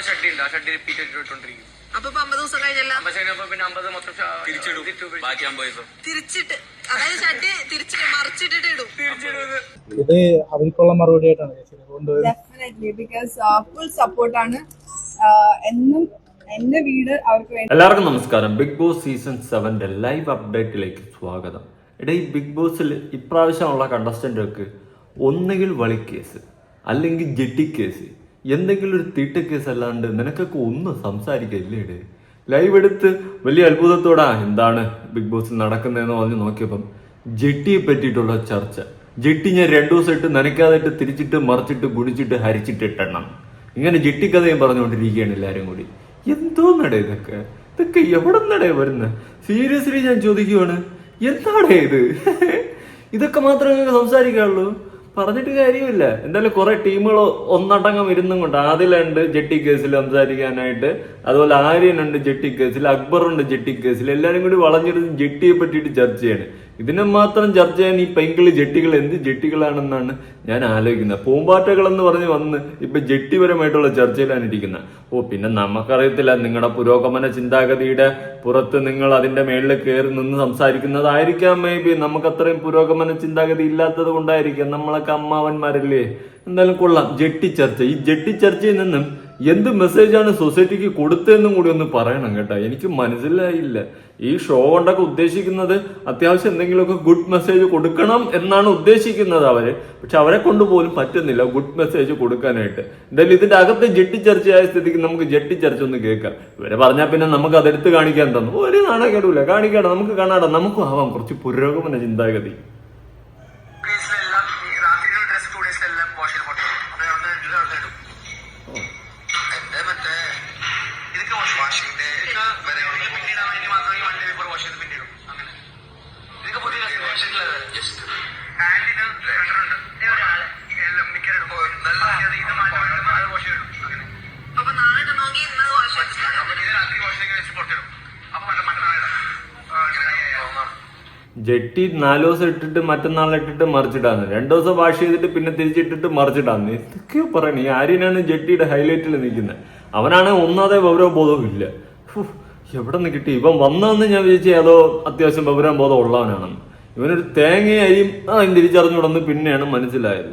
അമ്പത് ഷഡ്ഡി ഉണ്ട് ആ ഷഡ്ഡി റിപ്പീറ്റ് ഇട്ടുകൊണ്ടിരിക്കും അപ്പൊ അമ്പത് ദിവസം കഴിഞ്ഞല്ല? പിന്നെ അമ്പത് മൊത്തം തിരിച്ചു ബാക്കി അമ്പത് ദിവസം. തിരിച്ചിട്ട്. അതായത് ഷഡ് തിരിച്ചിട്ട് മറിച്ചിട്ടിട്ട് ഇടും. ഇത്. അവർക്കുള്ള മറുപടി ആയിട്ടാണ് ഡെഫിനറ്റ്ലി ബിക്കോസ് ഫുൾ സപ്പോർട്ടാണ് എന്നും എന്റെ വീട് അവർക്ക് വേണ്ടി എല്ലാവർക്കും നമസ്കാരം. ബിഗ് ബോസ് സീസൺ സെവന്റെ ലൈവ് അപ്ഡേറ്റിലേക്ക് സ്വാഗതം. എടാ ഈ ബിഗ് ബോസിൽ ഇപ്രാവശ്യമുള്ള കണ്ടസ്റ്റന്റുകൾക്ക് ഒന്നുകിൽ കേസ് അല്ലെങ്കിൽ ജെട്ടി കേസ് എന്തെങ്കിലും ഒരു തീട്ട കേസ് അല്ലാണ്ട് നിനക്കൊക്കെ ഒന്നും സംസാരിക്കില്ലേ ലൈവ് എടുത്ത് വലിയ അത്ഭുതത്തോടാ എന്താണ് ബിഗ് ബോസിൽ നടക്കുന്നതെന്ന് പറഞ്ഞ് നോക്കിയപ്പം ജെട്ടിയെ പറ്റിയിട്ടുള്ള ചർച്ച. ജെട്ടി ഞാൻ രണ്ടു ദിവസം ഇട്ട് നനയ്ക്കാതായിട്ട് തിരിച്ചിട്ട് മറിച്ചിട്ട് ഗുണിച്ചിട്ട് ഹരിച്ചിട്ട് ഇട്ടെണ്ണം. ഇങ്ങനെ ജെട്ടി കഥയും പറഞ്ഞുകൊണ്ടിരിക്കുകയാണ് എല്ലാരും കൂടി. എന്തോ നട ഇതൊക്കെ? ഇതൊക്കെ എവിടെ നടേ വരുന്നത് സീരിയസ്ലി ഞാൻ ചോദിക്കുവാണ് എന്താടേ ഇത്? ഇതൊക്കെ മാത്രമേ നിങ്ങൾക്ക് സംസാരിക്കാനുള്ളൂ പറഞ്ഞിട്ട് കാര്യമില്ല. എന്തായാലും കുറെ ടീമുകൾ ഒന്നടങ്കം ഇരുന്നും കൊണ്ട് ആദിലുണ്ട് ജെട്ടി കേസിൽ സംസാരിക്കാനായിട്ട് അതുപോലെ ആര്യനുണ്ട് ജെട്ടി കേസിൽ അക്ബറുണ്ട് ജെട്ടി കേസിൽ എല്ലാവരും കൂടി വളഞ്ഞിരുന്ന് ജെട്ടിയെ പറ്റിയിട്ട് ചർച്ച ചെയ്യാണ് ഇതിനെ മാത്രം ചർച്ച ചെയ്യാൻ ഈ പൈങ്കിളി ജെട്ടികൾ എന്ത് ജെട്ടികളാണെന്നാണ് ഞാൻ ആലോചിക്കുന്നത്. പൂമ്പാറ്റകൾ എന്ന് പറഞ്ഞ് വന്ന് ഇപ്പൊ ജെട്ടിപരമായിട്ടുള്ള ചർച്ചയിലാണ് ഇരിക്കുന്നത് ഓ പിന്നെ നമുക്കറിയത്തില്ല നിങ്ങളുടെ പുരോഗമന ചിന്താഗതിയുടെ പുറത്ത് നിങ്ങൾ അതിന്റെ മേളിൽ കയറി നിന്ന് സംസാരിക്കുന്നതായിരിക്കാം. മേ ബി നമുക്ക് അത്രയും പുരോഗമന ചിന്താഗതി ഇല്ലാത്തത് കൊണ്ടായിരിക്കാം നമ്മളൊക്കെ അമ്മാവന്മാരല്ലേ? എന്തായാലും കൊള്ളാം ജെട്ടി ചർച്ച. ഈ ജെട്ടി ചർച്ചയിൽ നിന്നും എന്ത് മെസ്സേജാണ് സൊസൈറ്റിക്ക് കൊടുത്തതെന്നും കൂടി ഒന്ന് പറയണം കേട്ടോ. എനിക്ക് മനസ്സിലായില്ല. ഈ ഷോ കൊണ്ടൊക്കെ ഉദ്ദേശിക്കുന്നത് അത്യാവശ്യം എന്തെങ്കിലുമൊക്കെ ഗുഡ് മെസ്സേജ് കൊടുക്കണം എന്നാണ് ഉദ്ദേശിക്കുന്നത് അവർ. പക്ഷെ അവരെ കൊണ്ട് പോലും പറ്റുന്നില്ല ഗുഡ് മെസ്സേജ് കൊടുക്കാനായിട്ട്. എന്തായാലും ഇതിന്റെ അകത്ത് ജെട്ടി ചർച്ചയായ സ്ഥിതിക്ക് നമുക്ക് ജെട്ടി ചർച്ച ഒന്ന് കേൾക്കാം. ഇവരെ പറഞ്ഞാൽ പിന്നെ നമുക്ക് അതെടുത്ത് കാണിക്കാൻ തന്നു. ഒരു കേടൂല കാണിക്കാട നമുക്ക് കാണാടാ. നമുക്കും ആവാം. കുറച്ച് പുരോഗമന ചിന്താഗതി. ഡ്രസ് ടു ഡേയ്സിലെല്ലാം ഇടും. ഇതൊക്കെ വാഷ് വാഷിന്റെ പിന്നീട് വേണ്ടി മാത്രം ഈ വണ്ടി പേപ്പർ വാഷ് ചെയ്ത് പിന്നീടും അങ്ങനെ. ഇതൊക്കെ പുതിയ ജസ്റ്റ് ഒരാൾ. എല്ലാം മിക്കരും നല്ല ഇത് മാറ്റാൻ വേണ്ടി അത് വാഷ് ചെയ്തിടും അങ്ങനെ. അപ്പൊ നാളെ ഇടണമെങ്കിൽ ഇന്ന് വാഷ് അപ്പൊ രാത്രി വാഷ് അപ്പൊ ജെട്ടി നാല് ദിവസം ഇട്ടിട്ട് മറ്റന്നാളെ ഇട്ടിട്ട് മറിച്ചിട്ടാന്ന് രണ്ടു ദിവസം വാഷ് ചെയ്തിട്ട് പിന്നെ തിരിച്ചിട്ടിട്ട് മറിച്ചിട്ടാന്ന് ഇതൊക്കെയോ പറയണേ. ആര്യനാണ് ജെട്ടിയുടെ ഹൈലൈറ്റിൽ നിൽക്കുന്നത് അവനാണ് ഒന്നാതെ വിവരബോധവും ഇല്ല എവിടെ നിന്ന് കിട്ടി? ഇവൻ വന്നതെന്ന് ഞാൻ വിചാരിച്ചു ഏതോ അത്യാവശ്യം വിവരം ബോധം ഉള്ളവനാണെന്ന് ഇവനൊരു തേങ്ങയായും അതിന് തിരിച്ചറിഞ്ഞുടന്ന് പിന്നെയാണ് മനസ്സിലായത്.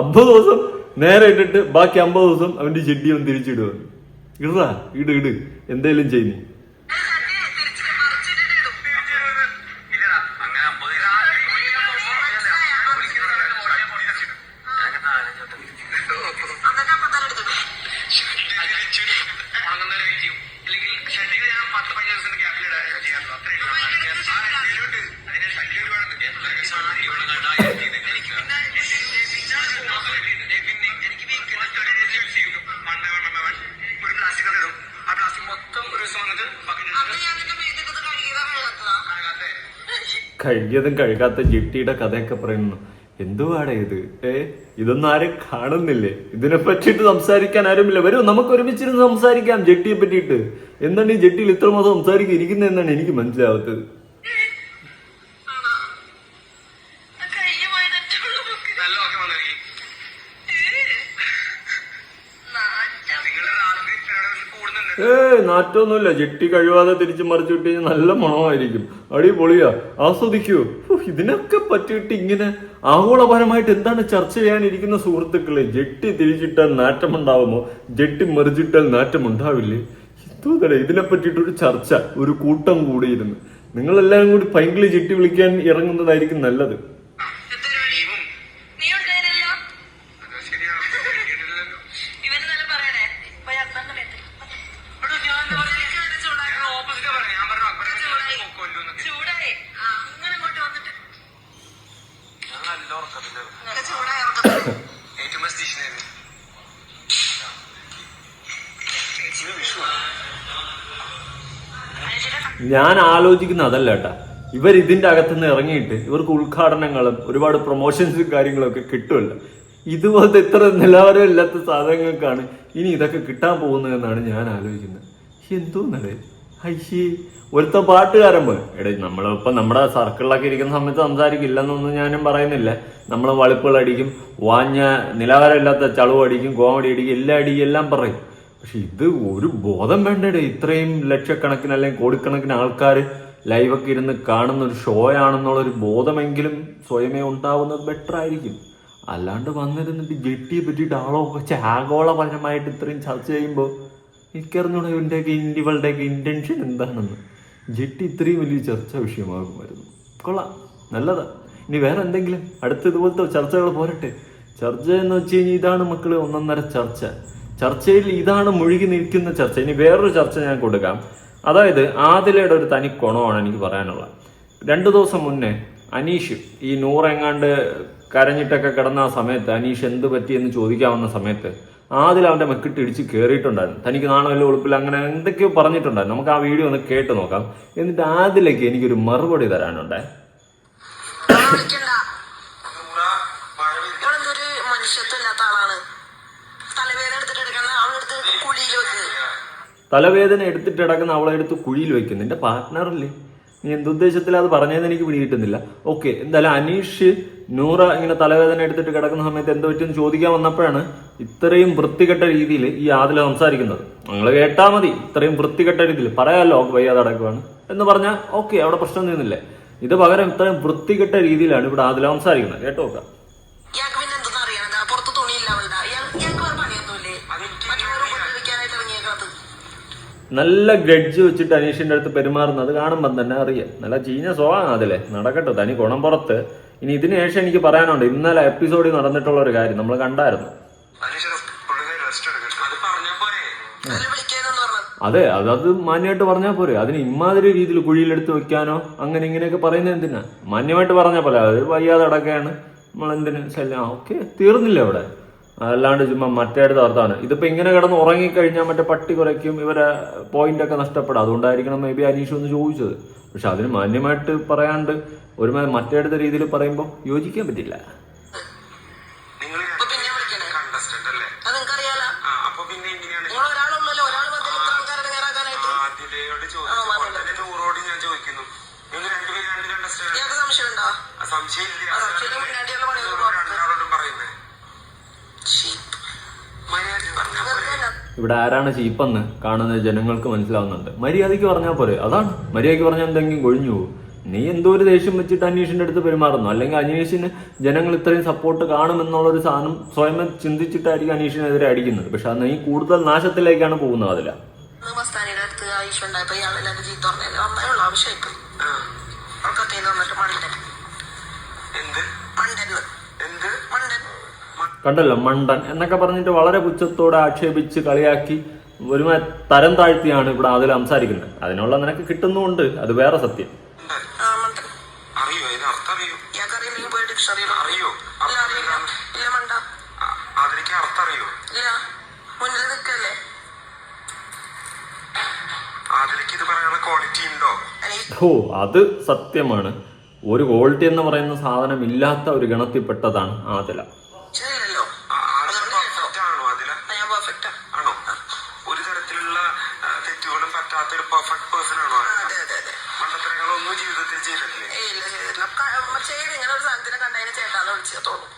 അമ്പത് ദിവസം നേരെ ഇട്ടിട്ട് ബാക്കി അമ്പത് ദിവസം അവന്റെ ചെട്ടി അവൻ തിരിച്ചിടുവാണ് ഇടാ ഇട് ഇട്. എന്തേലും ചെയ്യുന്നു. One. ഒരു പ്ലാസ്റ്റിക് ഒക്കെ ഇടും. ആ പ്ലാസ്റ്റിക് മൊത്തം ഒരു ദിവസം വന്നിട്ട് ബക്കറ്റ് അന്ന് ഞാൻ കഴുകിയതാ വെള്ളത്തതാ കഴുകാത്തെ കഴുകിയതും കഴുകാത്ത ജിട്ടിയുടെ കഥയൊക്കെ പറയുന്നു എന്തുവാടെ ഇത്? ഏ ഇതൊന്നും ആരും കാണുന്നില്ലേ? ഇതിനെ പറ്റിയിട്ട് സംസാരിക്കാൻ ആരുമില്ല. വരൂ നമുക്ക് ഒരുമിച്ചിരുന്ന് സംസാരിക്കാം ജെട്ടിയെ പറ്റിയിട്ട്. എന്താണ് ഈ ജെട്ടിയിൽ ഇത്ര മാസം സംസാരിക്കുക ഇരിക്കുന്നത് എന്നാണ് എനിക്ക് മനസ്സിലാവാത്തത്. ഏ നാറ്റൊന്നുമില്ല. ജെട്ടി കഴിവാതെ തിരിച്ചു മറിച്ചു വിട്ട് കഴിഞ്ഞാൽ നല്ല മണമായിരിക്കും. അടിപൊളിയാ. ആസ്വദിക്കൂ. ഇതിനൊക്കെ പറ്റിയിട്ട് ഇങ്ങനെ ആഗോളപരമായിട്ട് എന്താണ് ചർച്ച ചെയ്യാനിരിക്കുന്ന സുഹൃത്തുക്കളെ? ജെട്ടി തിരിച്ചിട്ടാൽ നാറ്റമുണ്ടാവുമോ? ജെട്ടി മറിച്ചിട്ടാൽ നാറ്റമുണ്ടാവില്ലേ? എന്തോന്നടേ ഇതിനെ പറ്റിയിട്ടൊരു ചർച്ച ഒരു കൂട്ടം കൂടിയിരുന്നു. നിങ്ങളെല്ലാവരും കൂടി പൈങ്കിളി ജെട്ടി വിളിക്കാൻ ഇറങ്ങുന്നതായിരിക്കും നല്ലത്. ഞാൻ ആലോചിക്കുന്ന അതല്ല കേട്ടാ. ഇവർ ഇതിന്റെ അകത്തുനിന്ന് ഇറങ്ങിയിട്ട് ഇവർക്ക് ഉദ്ഘാടനങ്ങളും ഒരുപാട് പ്രൊമോഷൻസും കാര്യങ്ങളൊക്കെ കിട്ടുമല്ലോ. ഇതുപോലത്തെ ഇത്ര നിലവാരം ഇല്ലാത്ത സാധനങ്ങൾക്കാണ് ഇനി ഇതൊക്കെ കിട്ടാൻ പോകുന്നതെന്നാണ് ഞാൻ ആലോചിക്കുന്നത്. എന്തോന്നടേ. അയ്യേ ഒരുത്ത പാട്ടുകാരൻ പോയി എടേ നമ്മളിപ്പോ നമ്മുടെ സർക്കിളിലൊക്കെ ഇരിക്കുന്ന സമയത്ത് സംസാരിക്കില്ലെന്നൊന്നും ഞാനും പറയുന്നില്ല. നമ്മൾ വളിപ്പുകൾ അടിക്കും വാഞ്ഞ നിലവാരമില്ലാത്ത ചളവ് അടിക്കും കോമഡി അടിക്കും എല്ലാം അടിക്കും എല്ലാം പറയും. പക്ഷെ ഇത് ഒരു ബോധം വേണ്ടേ ഇത്രയും ലക്ഷക്കണക്കിന് അല്ലെങ്കിൽ കോടിക്കണക്കിന് ആൾക്കാർ ലൈവൊക്കെ ഇരുന്ന് കാണുന്ന ഒരു ഷോ ആണെന്നുള്ള ഒരു ബോധമെങ്കിലും സ്വയമേ ഉണ്ടാവുന്നത് ബെറ്റർ ആയിരിക്കും. അല്ലാണ്ട് വന്നിരുന്നിട്ട് ജെട്ടിയെ പറ്റിയിട്ട് ആളോ വെച്ച് ആഗോളപരമായിട്ട് ഇത്രയും ചർച്ച ചെയ്യുമ്പോൾ എനിക്കറിഞ്ഞൂടെ ഇവന്റെയൊക്കെ ഇവളുടെയൊക്കെ ഇന്റൻഷൻ എന്താണെന്ന്. ജെട്ടി ഇത്രയും വലിയ ചർച്ചാ വിഷയമാകുമായിരുന്നു. കൊള്ളാം. നല്ലതാ. ഇനി വേറെ എന്തെങ്കിലും? അടുത്ത ഇതുപോലത്തെ ചർച്ചകൾ പോരട്ടെ. ചർച്ച എന്ന് വെച്ച് കഴിഞ്ഞാൽ ഇതാണ് മക്കൾ ഒന്നൊന്നര ചർച്ച. ചർച്ചയിൽ ഇതാണ് മുഴുകി നിൽക്കുന്ന ചർച്ച. ഇനി വേറൊരു ചർച്ച ഞാൻ കൊടുക്കാം. അതായത് ആദിലയുടെ ഒരു തനി കുണമാണ് എനിക്ക് പറയാനുള്ളത്. രണ്ടു ദിവസം മുന്നേ അനീഷ് ഈ നൂറെങ്ങാണ്ട് കരഞ്ഞിട്ടൊക്കെ കിടന്ന ആ സമയത്ത് അനീഷ് എന്ത് പറ്റിയെന്ന് ചോദിക്കാവുന്ന സമയത്ത് ആദിൽ അവന്റെ മെക്കിട്ട് ഇടിച്ച് കയറിയിട്ടുണ്ടായിരുന്നു തനിക്ക് നാണമല്ല ഉളുപ്പില്ല അങ്ങനെ എന്തൊക്കെയോ പറഞ്ഞിട്ടുണ്ടായിരുന്നു. നമുക്ക് ആ വീഡിയോ ഒന്ന് കേട്ട് നോക്കാം. എന്നിട്ട് ആദിലേക്ക് എനിക്കൊരു മറുപടി തരാനുണ്ടേ. തലവേദന എടുത്തിട്ട് കിടക്കുന്ന അവളെ എടുത്ത് കുഴിയിൽ വെക്കും നിന്റെ പാർട്ട്ണറല്ലേ നീ എന്തുദ്ദേശത്തിൽ അത് പറഞ്ഞതെന്ന് എനിക്ക് പിടികിട്ടുന്നില്ല. ഓക്കെ എന്തായാലും അനീഷ് നൂറ ഇങ്ങനെ തലവേദന എടുത്തിട്ട് കിടക്കുന്ന സമയത്ത് എന്ത് പറ്റുമെന്ന് ചോദിക്കാൻ വന്നപ്പോഴാണ് ഇത്രയും വൃത്തികെട്ട രീതിയിൽ ഈ ആദില സംസാരിക്കുന്നത്. നിങ്ങൾ കേട്ടാൽ മതി ഇത്രയും വൃത്തികെട്ട രീതിയിൽ. പറയാമല്ലോ വയ്യാതെ അടക്കുവാണ് എന്ന് പറഞ്ഞാൽ ഓക്കെ അവിടെ പ്രശ്നം തീർന്നില്ലേ? ഇത് പകരം ഇത്രയും വൃത്തികെട്ട രീതിയിലാണ് ഇവിടെ ആദില സംസാരിക്കുന്നത്. കേട്ടോ നല്ല ഗ്രഡ്ജ് വെച്ചിട്ട് അനീഷിന്റെ അടുത്ത് പെരുമാറുന്നത് കാണുമ്പോൾ തന്നെ അറിയാം. നല്ല ചീഞ്ഞ സ്വഭാവം അതിലെ. നടക്കട്ടെ തനി ഗുണം പുറത്ത്. ഇനി ഇതിനു ശേഷം എനിക്ക് പറയാനുണ്ട് ഇന്നലെ എപ്പിസോഡിൽ നടന്നിട്ടുള്ള ഒരു കാര്യം നമ്മൾ കണ്ടായിരുന്നു. അതെ അത് അത് അതത് മാന്യമായിട്ട് പറഞ്ഞാൽ പോരെ. അതിന് ഇമാതിരി രീതിയിൽ കുഴിയിലെടുത്ത് വെക്കാനോ അങ്ങനെ ഇങ്ങനെയൊക്കെ പറയുന്നത് എന്തിനാ? മാന്യമായിട്ട് പറഞ്ഞാൽ പോലെ അത് വയ്യാതെ അടക്കാണ് നമ്മൾ ശല്യം? ഓക്കെ തീർന്നില്ല അവിടെ? അല്ലാണ്ട് ചുമ്മാ മറ്റേടത്ത് അർത്ഥാണ് ഇതിപ്പോ ഇങ്ങനെ കിടന്ന് ഉറങ്ങിക്കഴിഞ്ഞാൽ മറ്റേ പട്ടി കുറയ്ക്കും ഇവരെ പോയിന്റ് ഒക്കെ നഷ്ടപ്പെടും. അതുകൊണ്ടായിരിക്കണം മേ ബി അനീഷ് ഒന്ന് ചോദിച്ചത്. പക്ഷെ അതിന് മാന്യമായിട്ട് പറയാണ്ട് ഒരു മറ്റേടത്തെ രീതിയിൽ പറയുമ്പോൾ യോജിക്കാൻ പറ്റില്ല. നിങ്ങൾ ഇല്ല സംശയമില്ല. സംശയം പറയുന്നത് Sheep. മര്യാദ പറഞ്ഞാൽ വെറുതെ അല്ല. ഇവിടെ ആരാണ് ചീപ്പെന്ന് കാണുന്ന ജനങ്ങൾക്ക് മനസ്സിലാവുന്നുണ്ട്. മര്യാദയ്ക്ക് പറഞ്ഞാൽ പോരെ. അതാണ്. മര്യാദയ്ക്ക് പറഞ്ഞാൽ എന്തെങ്കിലും കൊഴിഞ്ഞു പോകും. നീ എന്തോ ഒരു ദേഷ്യം വെച്ചിട്ട് അന്വേഷിന്റെ അടുത്ത് പെരുമാറുന്നു. അല്ലെങ്കിൽ അന്വേഷിന് ജനങ്ങൾ ഇത്രയും സപ്പോർട്ട് കാണുമെന്നുള്ള ഒരു സാധനം സ്വയം ചിന്തിച്ചിട്ടായിരിക്കും അന്വേഷിനെതിരെ അടിക്കുന്നത്. പക്ഷെ അത് നീ കൂടുതൽ നാശത്തിലേക്കാണ് പോകുന്നത് അതില. ഇന്ന് കണ്ടല്ലോ മണ്ടൻ എന്നൊക്കെ പറഞ്ഞിട്ട് വളരെ പുച്ഛത്തോടെ ആക്ഷേപിച്ച് കളിയാക്കി ഒരു തരം താഴ്ത്തിയാണ് ഇവിടെ അതിൽ സംസാരിക്കുന്നത്. അതിനുള്ള നിനക്ക് കിട്ടുന്നുമുണ്ട് അത് വേറെ സത്യം. ഓ അത്. സത്യമാണ്. ഒരു ക്വാളിറ്റി എന്ന് പറയുന്ന സാധനം ഇല്ലാത്ത ഒരു ഗണത്തിൽപ്പെട്ടതാണ് ആദില. പെർഫെക്റ്റാ ആണോ? ഒരു തരത്തിലുള്ള തെറ്റുകളും പറ്റാത്ത ഒരു പെർഫെക്റ്റ് പേഴ്സൺ ആണോ അതെ അതെ അതെ. മണ്ടത്തരങ്ങളൊന്നും ജീവിതത്തിൽ ചെയ്തിട്ടില്ലേ? ചെയ്ത് ഇങ്ങനെ ഒരു സാധനത്തിനെ കണ്ടതിന് ചേട്ടാന്ന് വിളിച്ചേ തോന്നും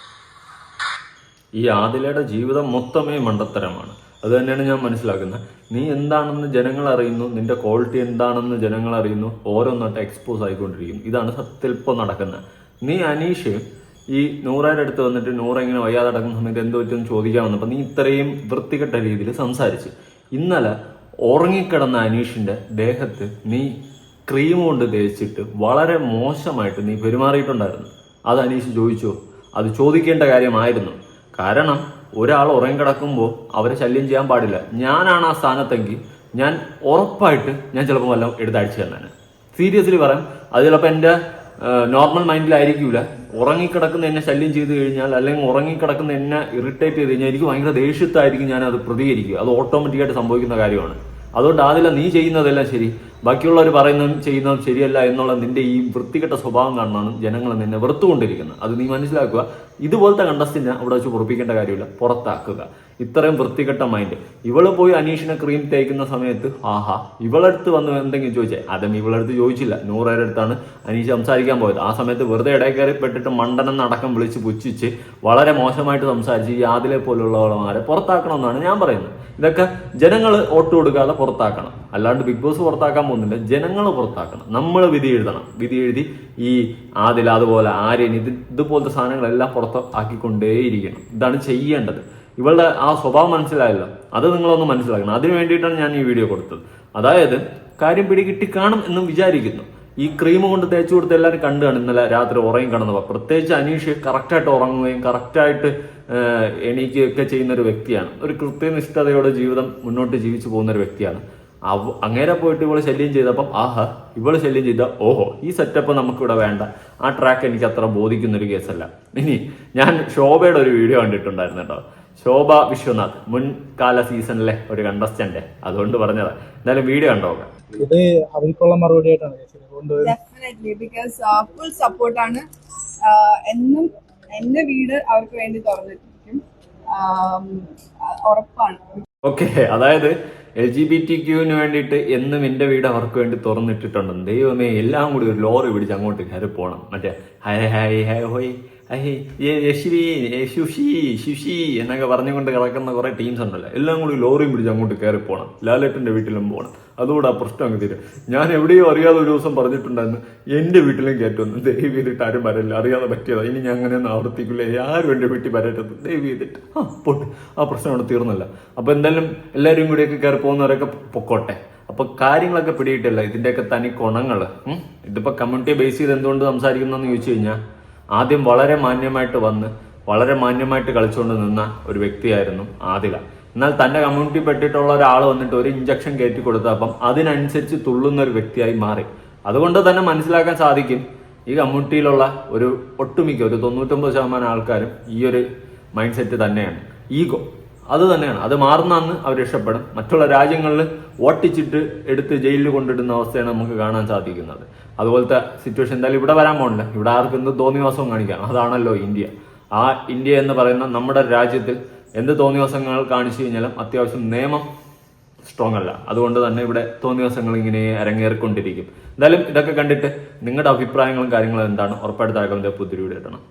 ഈ ആദിലയുടെ ജീവിതം മൊത്തമേ മണ്ടത്തരമാണ്. അത് തന്നെയാണ് ഞാൻ മനസ്സിലാക്കുന്നത്. നീ എന്താണെന്ന് ജനങ്ങൾ അറിയുന്നു നിന്റെ ക്വാളിറ്റി എന്താണെന്ന് ജനങ്ങൾ അറിയുന്നു ഓരോന്നോട്ട് എക്സ്പോസ് ആയിക്കൊണ്ടിരിക്കും. ഇതാണ് സത്യത്തിൽ ഇപ്പോൾ നടക്കുന്നത്. നീ അനീഷ് ഈ നൂറയുടെ അടുത്ത് വന്നിട്ട് നൂറ ഇങ്ങനെ വയ്യാതെ അടക്കുന്ന സമയത്ത് എന്തോ പറ്റുമെന്ന് ചോദിക്കാൻ വന്നപ്പോൾ നീ ഇത്രയും വൃത്തികെട്ട രീതിയിൽ സംസാരിച്ച്. ഇന്നലെ ഉറങ്ങിക്കിടന്ന അനീഷിന്റെ ദേഹത്ത് നീ ക്രീം കൊണ്ട് തേച്ചിട്ട് വളരെ മോശമായിട്ട് നീ പെരുമാറിയിട്ടുണ്ടായിരുന്നു. അത് അനീഷ് ചോദിച്ചോ. അത് ചോദിക്കേണ്ട കാര്യമായിരുന്നു. കാരണം ഒരാൾ ഉറങ്ങിക്കിടക്കുമ്പോൾ അവരെ ശല്യം ചെയ്യാൻ പാടില്ല. ഞാനാണ് ആ സ്ഥാനത്തെങ്കിൽ ഞാൻ ഉറപ്പായിട്ട് ഞാൻ ചിലപ്പോൾ വല്ലതും എടുത്തടിച്ചു തന്നെ സീരിയസ്ലി പറയാം അത് ചിലപ്പോൾ എന്റെ നോർമൽ മൈൻഡിലായിരിക്കില്ല ഉറങ്ങിക്കിടക്കുന്ന എന്നെ ശല്യം ചെയ്ത് കഴിഞ്ഞാൽ അല്ലെങ്കിൽ ഉറങ്ങിക്കിടക്കുന്ന എന്നെ ഇറിറ്റേറ്റ് ചെയ്ത് കഴിഞ്ഞാൽ എനിക്ക് ഭയങ്കര ദേഷ്യത്തായിരിക്കും ഞാൻ അത് പ്രതികരിക്കുക. അത് ഓട്ടോമാറ്റിക്കായിട്ട് സംഭവിക്കുന്ന കാര്യമാണ്. അതുകൊണ്ട് ആദ്യം നീ ചെയ്യുന്നതെല്ലാം ശരി. ബാക്കിയുള്ളവർ പറയുന്നതും ചെയ്യുന്നതും ശരിയല്ല എന്നുള്ള നിന്റെ ഈ വൃത്തികെട്ട സ്വഭാവം കാണുന്നതാണ് ജനങ്ങൾ നിന്നെ വെറുത്തുകൊണ്ടിരിക്കുന്നത്. അത് നീ മനസ്സിലാക്കുക. ഇതുപോലത്തെ കണ്ടസ്റ്റിനെ അവിടെ വെച്ച് പൊറപ്പിക്കേണ്ട കാര്യമില്ല. പുറത്താക്കുക. ഇത്രയും വൃത്തികെട്ട മൈൻഡ് ഇവൾ പോയി അനീഷിനെ ക്രീം തേക്കുന്ന സമയത്ത് ആഹാ ഇവളടുത്ത് വന്ന് എന്തെങ്കിലും ചോദിച്ചേ? അതും ഇവളടുത്ത് ചോദിച്ചില്ല. നൂറേരുടെ അടുത്താണ് അനീഷ് സംസാരിക്കാൻ പോയത്. ആ സമയത്ത് വെറുതെ ഇടയിൽ കയറി പെട്ടിട്ട് മണ്ടനം നടക്കം വിളിച്ച് പുച്ഛിച്ച് വളരെ മോശമായിട്ട് സംസാരിച്ച് ആദിലെ പോലുള്ളവളമാരെ പുറത്താക്കണമെന്നാണ് ഞാൻ പറയുന്നത്. ഇതൊക്കെ ജനങ്ങൾ വോട്ട് കൊടുക്കാതെ പുറത്താക്കണം. അല്ലാണ്ട് ബിഗ് ബോസ് പുറത്താക്കാൻ പോകുന്നില്ല. ജനങ്ങൾ പുറത്താക്കണം. നമ്മൾ വിധി എഴുതണം. വിധി എഴുതി ഈ ആദിൽ അതുപോലെ ആര്യൻ ഇത് ഇതുപോലത്തെ സാധനങ്ങളെല്ലാം പുറത്താക്കിക്കൊണ്ടേയിരിക്കണം ഇതാണ് ചെയ്യേണ്ടത്. ഇവളുടെ ആ സ്വഭാവം മനസ്സിലായല്ലോ. അത് നിങ്ങളൊന്ന് മനസ്സിലാക്കണം. അതിന് വേണ്ടിയിട്ടാണ് ഞാൻ ഈ വീഡിയോ കൊടുത്തത്. അതായത് കാര്യം പിടികിട്ടി കാണും എന്ന് വിചാരിക്കുന്നു. ഈ ക്രീം കൊണ്ട് തേച്ചു കൊടുത്ത് എല്ലാവരും കണ്ടു കാണും ഇന്നലെ രാത്രി ഉറങ്ങി കിടന്നപ്പോൾ പ്രത്യേകിച്ച് അനീഷ് കറക്റ്റായിട്ട് ഉറങ്ങുകയും കറക്റ്റായിട്ട് എണീക്കുകയൊക്കെ ചെയ്യുന്ന ഒരു വ്യക്തിയാണ്. ഒരു കൃത്യനിഷ്ഠതയോടെ ജീവിതം മുന്നോട്ട് ജീവിച്ചു പോകുന്ന ഒരു വ്യക്തിയാണ്. അവ അങ്ങേരെ പോയിട്ട് ഇവൾ ശല്യം ചെയ്തപ്പം ആഹാ ഇവൾ ശല്യം ചെയ്ത ഓഹോ ഈ സെറ്റപ്പ് നമുക്കിവിടെ വേണ്ട. ആ ട്രാക്ക് എനിക്ക് അത്ര ബോധിക്കുന്നൊരു കേസല്ല. ഇനി ഞാൻ ശോഭയുടെ ഒരു വീഡിയോ കണ്ടിട്ടുണ്ടായിരുന്നു കേട്ടോ. ശോഭ വിശ്വനാഥ് മുൻകാല സീസണിലെ ഒരു കണ്ടസ്റ്റന്റ് അതുകൊണ്ട് പറഞ്ഞത്. എന്തായാലും വീഡിയോ ഉണ്ടോ ഇത് അവർക്കുള്ള മറുപടി ആയിട്ടാണ് അതുകൊണ്ട് ഡെഫിനറ്റ്ലി ബിക്കോസ് ഫുൾ സപ്പോർട്ടാണ് എന്നും എന്റെ വീട് അവർക്ക് വേണ്ടി തുറന്നിട്ടിരിക്കും ഉറപ്പാണ്. ഓക്കെ അതായത് എൽ ജി ബി ടി ക്യൂവിന് വേണ്ടിയിട്ട് എന്നും എന്റെ വീട് അവർക്ക് വേണ്ടി തുറന്നിട്ടിട്ടുണ്ട്. ദൈവമേ എല്ലാം കൂടി ഒരു ലോറി പിടിച്ച് അങ്ങോട്ട് കയറി പോകണം മറ്റേ ഹൈ ഹൈ ഹൈ ഹോയ്. യശ്വി ഏ ശുഷി എന്നൊക്കെ പറഞ്ഞുകൊണ്ട് കിടക്കുന്ന കുറെ ടീംസ് ഉണ്ടല്ലോ. എല്ലാം കൂടി ലോറിയും പിടിച്ച് അങ്ങോട്ട് കയറി പോകണം ലാലേട്ടന്റെ വീട്ടിലും പോകണം അതുകൂടെ ആ പ്രശ്നം അങ്ങ് തീരും. ഞാൻ എവിടെയോ അറിയാതെ ഒരു ദിവസം പറഞ്ഞിട്ടുണ്ടായിരുന്നു എന്റെ വീട്ടിലും കയറ്റുമെന്ന് ദയവ് ചെയ്തിട്ട് ആരും വരല്ല അറിയാതെ പറ്റിയതാ. ഇനി ഞാൻ അങ്ങനെ ഒന്നും ആവർത്തിക്കില്ല. ആരും എന്റെ വീട്ടിൽ വരട്ടത് ദയവ് ചെയ്തിട്ട്. ആ പൊട്ട്. ആ പ്രശ്നം അവിടെ തീർന്നല്ല. അപ്പോൾ എന്തായാലും എല്ലാവരും കൂടിയൊക്കെ കയറി പോകുന്നവരൊക്കെ പൊക്കോട്ടെ. അപ്പോൾ കാര്യങ്ങളൊക്കെ പിടിയിട്ടില്ല. ഇതിന്റെയൊക്കെ തനി കുണങ്ങൾ ഇതിപ്പോൾ ഇതിപ്പോ കമ്മ്യൂണിറ്റിയെ ബേസ് ചെയ്ത് എന്തുകൊണ്ട് സംസാരിക്കുന്നു ചോദിച്ചു കഴിഞ്ഞാൽ ആദ്യം വളരെ മാന്യമായിട്ട് വന്ന് വളരെ മാന്യമായിട്ട് കളിച്ചുകൊണ്ട് നിന്ന ഒരു വ്യക്തിയായിരുന്നു ആദില. എന്നാൽ തന്റെ കമ്മ്യൂണിറ്റി പെട്ടിട്ടുള്ള ഒരാൾ വന്നിട്ട് ഒരു ഇഞ്ചക്ഷൻ കയറ്റി കൊടുത്തപ്പം അതിനനുസരിച്ച് തുള്ളുന്ന ഒരു വ്യക്തിയായി മാറി. അതുകൊണ്ട് തന്നെ മനസ്സിലാക്കാൻ സാധിക്കും ഈ കമ്മ്യൂണിറ്റിയിലുള്ള ഒരു ഒട്ടുമിക്ക ഒരു തൊണ്ണൂറ്റൊമ്പത് ശതമാനം ആൾക്കാരും ഈ ഒരു മൈൻഡ് സെറ്റ് തന്നെയാണ്. ഈഗോ അത് തന്നെയാണ്. അത് മാറുന്ന അന്ന് അവർ രക്ഷപ്പെടും. മറ്റുള്ള രാജ്യങ്ങളിൽ ഓട്ടിച്ചിട്ട് എടുത്ത് ജയിലിൽ കൊണ്ടിടുന്ന അവസ്ഥയാണ് നമുക്ക് കാണാൻ സാധിക്കുന്നത്. അതുപോലത്തെ സിറ്റുവേഷൻ എന്തായാലും ഇവിടെ വരാൻ പോകണില്ല ഇവിടെ ആർക്കും എന്ത് തോന്നിവാസവും കാണിക്കാം. അതാണല്ലോ ഇന്ത്യ. ആ ഇന്ത്യ എന്ന് പറയുന്ന നമ്മുടെ രാജ്യത്തിൽ എന്ത് തോന്നിവാസങ്ങൾ കാണിച്ചു കഴിഞ്ഞാലും അത്യാവശ്യം നിയമം സ്ട്രോങ് അല്ല. അതുകൊണ്ട് തന്നെ ഇവിടെ തോന്നിവാസങ്ങൾ ഇങ്ങനെ അരങ്ങേറിക്കൊണ്ടിരിക്കും. എന്തായാലും ഇതൊക്കെ കണ്ടിട്ട് നിങ്ങളുടെ അഭിപ്രായങ്ങളും കാര്യങ്ങളും എന്താണ്? ഉറപ്പായിട്ട് താഴെ പുതിയ വീഡിയോ ഇടണം.